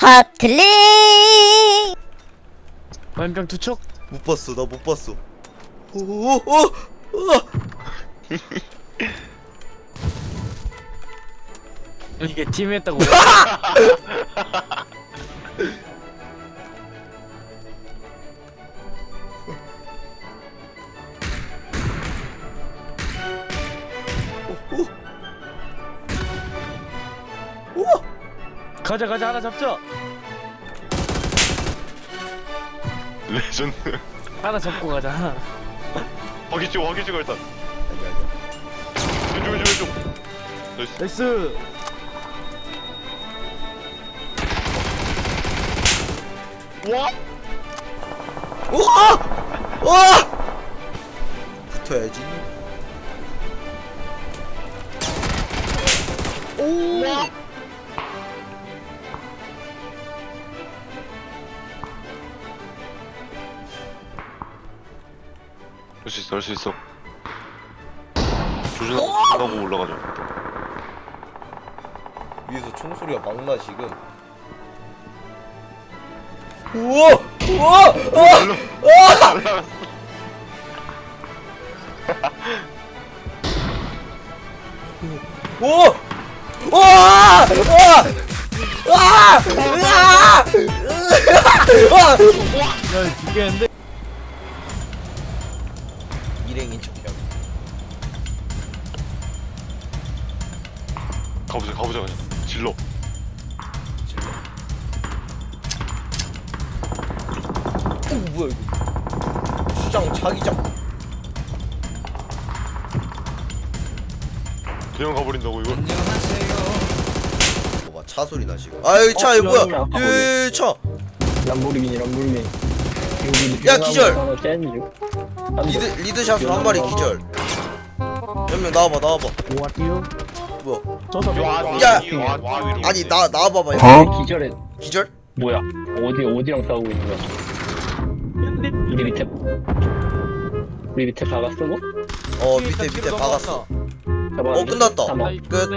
하틀리. 화염병 투척? 못 봤어 나 못 봤어. 오오오 이게 팀했다고 가자 가자 하나 잡자 레전드. 하나 잡고 가자. 하나 확인 찍어 확인 찍어 일단 왼쪽 왼쪽 왼쪽. 나이스. 나이스. 와! 우와! 우와! 붙어야지. 와! 할 수 있어 할 수 있어. 조준하고 올라가자 위에서 총소리가 막 나 지금. 우와! 우와! 우와! 우와 우와! 우와! 우와! 우와! 우와! 야 죽겠는데 가보자 가보자 그냥. 질러. 오 뭐야 이거. 수장 자기장 그냥 가버린다고 이거? 봐봐 차 소리 나 지금. 아이 차 이거 야, 뭐야? 야, 이차. 람보르기니 람보르기니. 야, 기절! 리드 리드샷으로 한 마리 기절. 몇명 나와봐 나와봐. 뭐하디요? 뭐야 저서 야! 와, 와, 위로 아니. 나 나와봐봐 여기 기절해. 기절? 뭐야? 어디 어디랑 싸우고 있는 거야? 우리 밑에. 우리 밑에 박았어 뭐? 어 밑에 밑에 박았어. 어 끝났다. 끝